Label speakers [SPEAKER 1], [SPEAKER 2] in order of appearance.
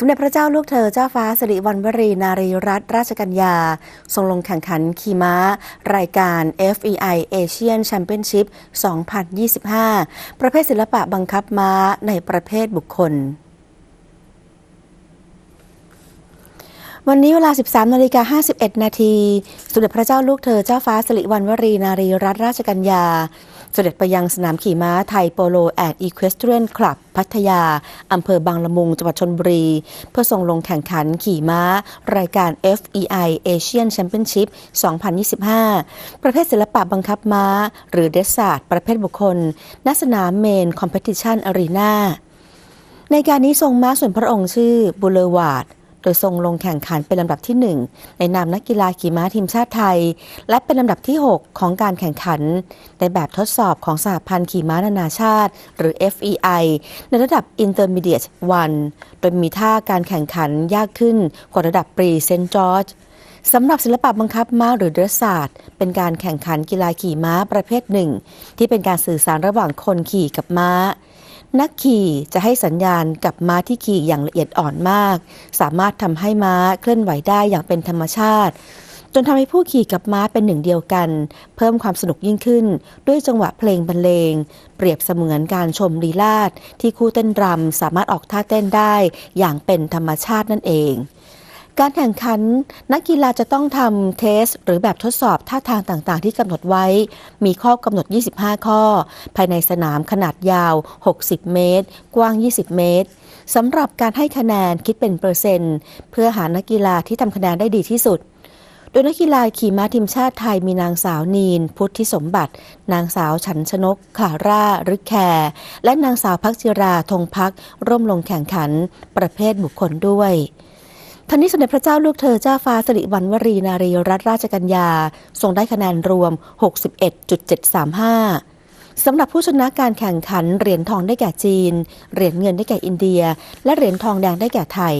[SPEAKER 1] สมเด็จพระเจ้าลูกเธอเจ้าฟ้าสิริวัณวรีนารีรัตนราชกัญญา ทรงลงแข่งขันขี่ม้า รายการ FEI Asian Championship 2025 ประเภทศิลปะบังคับม้าในประเภทบุคคลวันนี้เวลา 13นาฬิกา51 นาที สมเด็จพระเจ้าลูกเธอเจ้าฟ้าสิริวัณวรีนารีรัตนราชกัญญา เสด็จไปยังสนามขี่ม้าไทยโปโลแอดอีควสเทรียนคลับ พัทยา อำเภอบางละมุงจังหวัดชนบุรี เพื่อทรงลงแข่งขันขี่ม้า รายการ FEI Asian Championship 2025 ประเภทศิลปะบังคับม้า หรือเดสซาร์ประเภทบุคคล ณ สนามเมนคอมเพติชันอารีนาในการนี้ทรงม้าส่วนพระองค์ชื่อบูเลวาร์ด โดยทรงลงแข่งขันเป็นลำดับที่ 1 ในนามนักกีฬาขี่ม้าทีมชาติไทย และเป็นลำดับที่ 6 ของการแข่งขัน ในแบบทดสอบของสหพันธ์ขี่ม้านานาชาติ หรือ FEI ในระดับ Intermediate 1 โดยมีท่าการแข่งขันยากขึ้นกว่าระดับปรีเซนต์จอร์จสำหรับศิลปะบังคับม้าหรือเดรสซาร์ เป็นการแข่งขันกีฬาขี่ม้าประเภทหนึ่ง ที่เป็นการสื่อสารระหว่างคนขี่กับม้า นักขี่จะให้สัญญาณกับม้าที่ขี่อย่างละเอียดอ่อนมาก สามารถทำให้ม้าเคลื่อนไหวได้อย่างเป็นธรรมชาติ จนทำให้ผู้ขี่กับม้าเป็นหนึ่งเดียวกัน เพิ่มความสนุกยิ่งขึ้น ด้วยจังหวะเพลงบรรเลง เปรียบเสมือนการชมลีลาดที่คู่เต้นรำสามารถออกท่าเต้นได้อย่างเป็นธรรมชาตินั่นเอง การแข่งขัน นักกีฬาจะต้องทำเทส หรือแบบทดสอบท่าทางต่างๆ ที่กำหนดไว้ มีข้อกำหนด 25 ข้อ ภายในสนามขนาดยาว 60 เมตร กว้าง 20 เมตรสำหรับการให้คะแนนคิดเป็นเปอร์เซ็นต์ เพื่อหานักกีฬาที่ทำคะแนนได้ดีที่สุด โดยนักกีฬาขี่ม้าทีมชาติไทยมีนางสาวนีน พุทธิสมบัติ นางสาวฉันชนกขาร่ารึกแคร์และนางสาวพักจิราธงพักร่วมลงแข่งขัน ประเภทบุคคลด้วย ทันนี้สมเด็จพระเจ้าลูกเธอเจ้าฟ้าสิริวัณวรีนารีรัตนราชกัญญาทรงได้คะแนนรวม 61.735สำหรับผู้ชนะการแข่งขันเหรียญทองได้แก่จีน เหรียญเงินได้แก่อินเดีย และเหรียญทองแดงได้แก่ไทย